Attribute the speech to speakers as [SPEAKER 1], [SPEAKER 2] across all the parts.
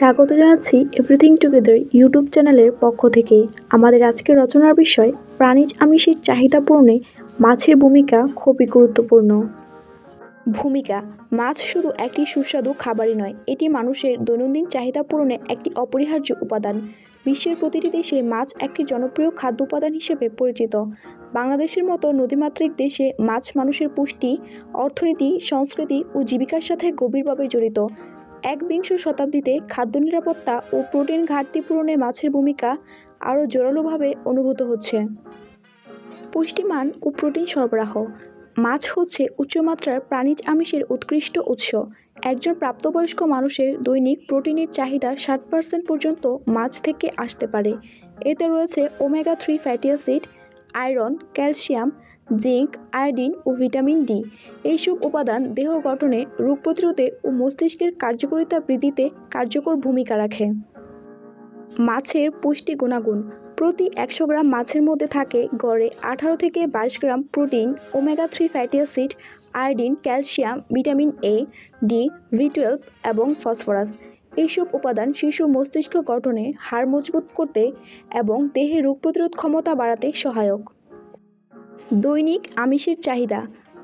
[SPEAKER 1] স্বাগত জানাচ্ছি everything together YouTube চ্যানেলের পক্ষ থেকে। আমাদের আজকের রচনার বিষয়, প্রাণীজ আমিষের চাহিদা পূরণে মাছের ভূমিকা খুবই গুরুত্বপূর্ণ। ভূমিকা, মাছ শুধু একটি সুস্বাদু খাবারই নয়, এটি মানুষের দৈনন্দিন চাহিদা পূরণে একটি অপরিহার্য উপাদান। বিশ্বের প্রতিটি দেশে মাছ একটি জনপ্রিয় খাদ্য উপাদান হিসেবে পরিচিত। বাংলাদেশের মতো নদীমাতৃক দেশে মাছ মানুষের পুষ্টি, অর্থনীতি, সংস্কৃতি ও জীবিকার সাথে গভীরভাবে জড়িত। একবিংশ শতাব্দীতে খাদ্য নিরাপত্তা ও প্রোটিন ঘাটতি পূরণে মাছের ভূমিকা আরও জোরালোভাবে অনুভূত হচ্ছে। পুষ্টিমান ও প্রোটিন সরবরাহ। মাছ হচ্ছে উচ্চমাত্রার প্রাণীজ আমিষের উৎকৃষ্ট উৎস। একজন প্রাপ্তবয়স্ক মানুষের দৈনিক প্রোটিনের চাহিদা ষাট পার্সেন্ট পর্যন্ত মাছ থেকে আসতে পারে। এতে রয়েছে omega three fatty acid, iron, calcium zinc, iodine ও ভিটামিন ডি। এইসব উপাদান দেহ গঠনে রোগ প্রতিরোধে ও মস্তিষ্কের কার্যকারিতা বৃদ্ধিতে কার্যকর ভূমিকা রাখে। মাছের পুষ্টি গুণাগুণ। প্রতি একশো গ্রাম মাছের মধ্যে থাকে গড়ে আঠারো থেকে বাইশ gram protein, omega three fatty acid, iodine, calcium, vitamin A, D B twelve এবং ফসফরাস। এইসব উপাদান শিশু মস্তিষ্ক গঠনে হাড় মজবুত করতে এবং দেহে রোগ প্রতিরোধ ক্ষমতা বাড়াতে সহায়ক। দৈনিক আমিষের চাহিদা।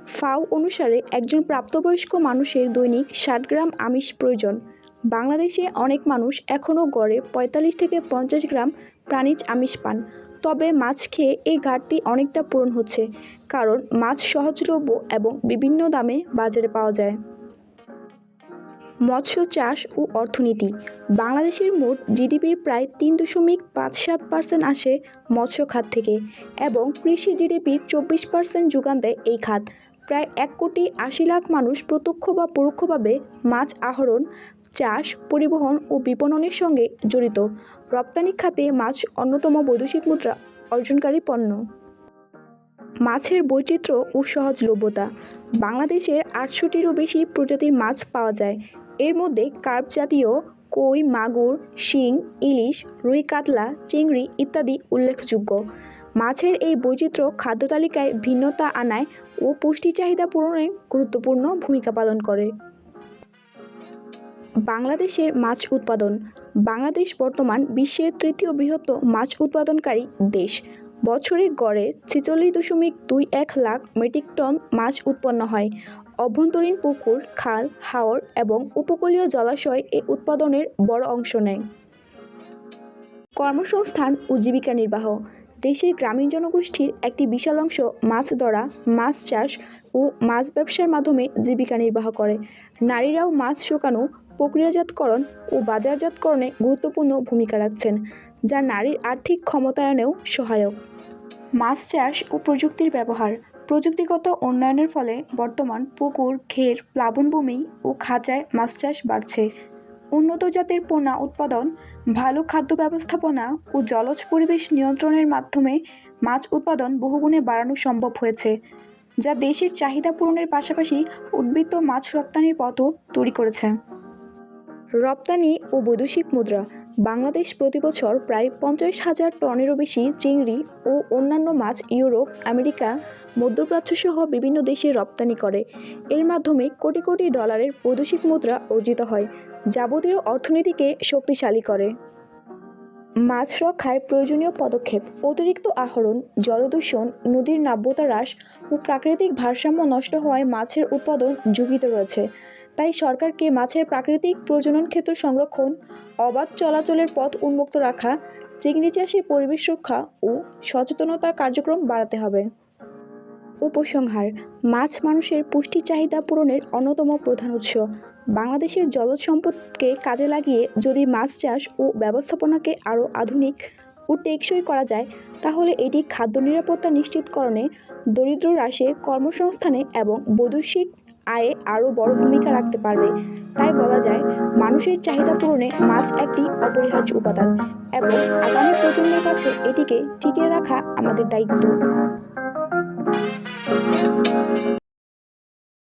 [SPEAKER 1] ফাও অনুসারে একজন প্রাপ্তবয়স্ক মানুষের দৈনিক ষাট গ্রাম আমিষ প্রয়োজন। বাংলাদেশে অনেক মানুষ এখনও গড়ে পঁয়তাল্লিশ থেকে পঞ্চাশ গ্রাম প্রাণীজ আমিষ পান। তবে মাছ খেয়ে এই ঘাটতি অনেকটা পূরণ হচ্ছে, কারণ মাছ সহজলভ্য এবং বিভিন্ন দামে বাজারে পাওয়া যায়। মৎস্য চাষ ও অর্থনীতি। বাংলাদেশের মোট জিডিপির প্রায় তিন দশমিক পাঁচ সাত পার্সেন্ট আসে মৎস্য খাত থেকে এবং কৃষি জিডিপির চব্বিশ পার্সেন্ট যোগান দেয় এই খাত। প্রায় এক কোটি আশি লাখ মানুষ প্রত্যক্ষ বা পরোক্ষভাবে মাছ আহরণ, চাষ, পরিবহন ও বিপণনের সঙ্গে জড়িত। রপ্তানি খাতে মাছ অন্যতম বৈদেশিক মুদ্রা অর্জনকারী পণ্য। মাছের বৈচিত্র্য ও সহজলভ্যতা। বাংলাদেশের আটশোটিরও বেশি প্রজাতির মাছ পাওয়া যায় এর মধ্যে কার্প জাতীয় কই, মাগুর, শিং, ইলিশ, রুই কাতলা, চিংড়ি ইত্যাদি উল্লেখযোগ্য। মাছের এই বৈচিত্র্য খাদ্য তালিকায় ভিন্নতা আনায় ও পুষ্টি চাহিদা পূরণে গুরুত্বপূর্ণ ভূমিকা পালন করে। বাংলাদেশের মাছ উৎপাদন। বাংলাদেশ বর্তমান বিশ্বের তৃতীয় বৃহত্তম মাছ উৎপাদনকারী দেশ। বছরে গড়ে ছেচল্লিশ দশমিক দুই এক লাখ মেট্রিক টন মাছ উৎপন্ন হয়। অভ্যন্তরীণ পুকুর, খাল, হাওর এবং উপকূলীয় জলাশয় এ উৎপাদনের বড় অংশ নেয়। কর্মসংস্থান ও জীবিকা নির্বাহ। দেশের গ্রামীণ জনগোষ্ঠীর একটি বিশাল অংশ মাছ ধরা, মাছ চাষ ও মাছ ব্যবসার মাধ্যমে জীবিকা নির্বাহ করে। নারীরাও মাছ শুকানো প্রক্রিয়াজাতকরণ ও বাজারজাতকরণে গুরুত্বপূর্ণ ভূমিকা রাখছেন, যা নারীর আর্থিক ক্ষমতায়নেও সহায়ক। মাছ চাষ ও প্রযুক্তির ব্যবহার, প্রযুক্তিগত উন্নয়নের ফলে বর্তমান পুকুর ঘের প্লাবনভূমি ও খাঁচায় মাছ চাষ বাড়ছে। উন্নত জাতের পোনা উৎপাদন, ভালো খাদ্য ব্যবস্থাপনা ও জলজ পরিবেশ নিয়ন্ত্রণের মাধ্যমে মাছ উৎপাদন বহুগুণে বাড়ানো সম্ভব হয়েছে, যা দেশের চাহিদা পূরণের পাশাপাশি উদ্বৃত্ত মাছ রপ্তানির পথও তৈরি করেছে। রপ্তানি ও বৈদেশিক মুদ্রা। বাংলাদেশ প্রতি বছর প্রায় পঞ্চাশ হাজার টনেরও বেশি চিংড়ি ও অন্যান্য মাছ ইউরোপ, আমেরিকা, মধ্যপ্রাচ্য সহ বিভিন্ন দেশে রপ্তানি করে। এর মাধ্যমে কোটি কোটি ডলারের বৈদেশিক মুদ্রা অর্জিত হয়, যাবতীয় অর্থনীতিকে শক্তিশালী করে। মাছ রক্ষায় প্রয়োজনীয় পদক্ষেপ, অতিরিক্ত আহরণ, জলদূষণ, নদীর নাব্যতা হ্রাস ও প্রাকৃতিক ভারসাম্য নষ্ট হওয়ায় মাছের উৎপাদন ঝুঁকিতে রয়েছে। তাই সরকারকে মাছের প্রাকৃতিক প্রজনন ক্ষেত্র সংরক্ষণ, অবাধ চলাচলের পথ উন্মুক্ত রাখা, চিংড়ি চাষে পরিবেশ রক্ষা ও সচেতনতা কার্যক্রম বাড়াতে হবে। উপসংহার, মাছ মানুষের পুষ্টি চাহিদা পূরণের অন্যতম প্রধান উৎস। বাংলাদেশের জলজ সম্পদকে কাজে লাগিয়ে যদি মাছ চাষ ও ব্যবস্থাপনাকে আরও আধুনিক ও টেকসই করা যায়, তাহলে এটি খাদ্য নিরাপত্তা নিশ্চিতকরণে, দরিদ্র হ্রাসে কর্মসংস্থানে এবং বৈদেশিক আয়ে আরও বড় ভূমিকা রাখতে পারবে। তাই বলা যায়, মানুষের চাহিদা পূরণে মাছ একটি অপরিহার্য উপাদান এবং আগামী প্রজন্মের কাছে এটিকে টিকিয়ে রাখা আমাদের দায়িত্ব।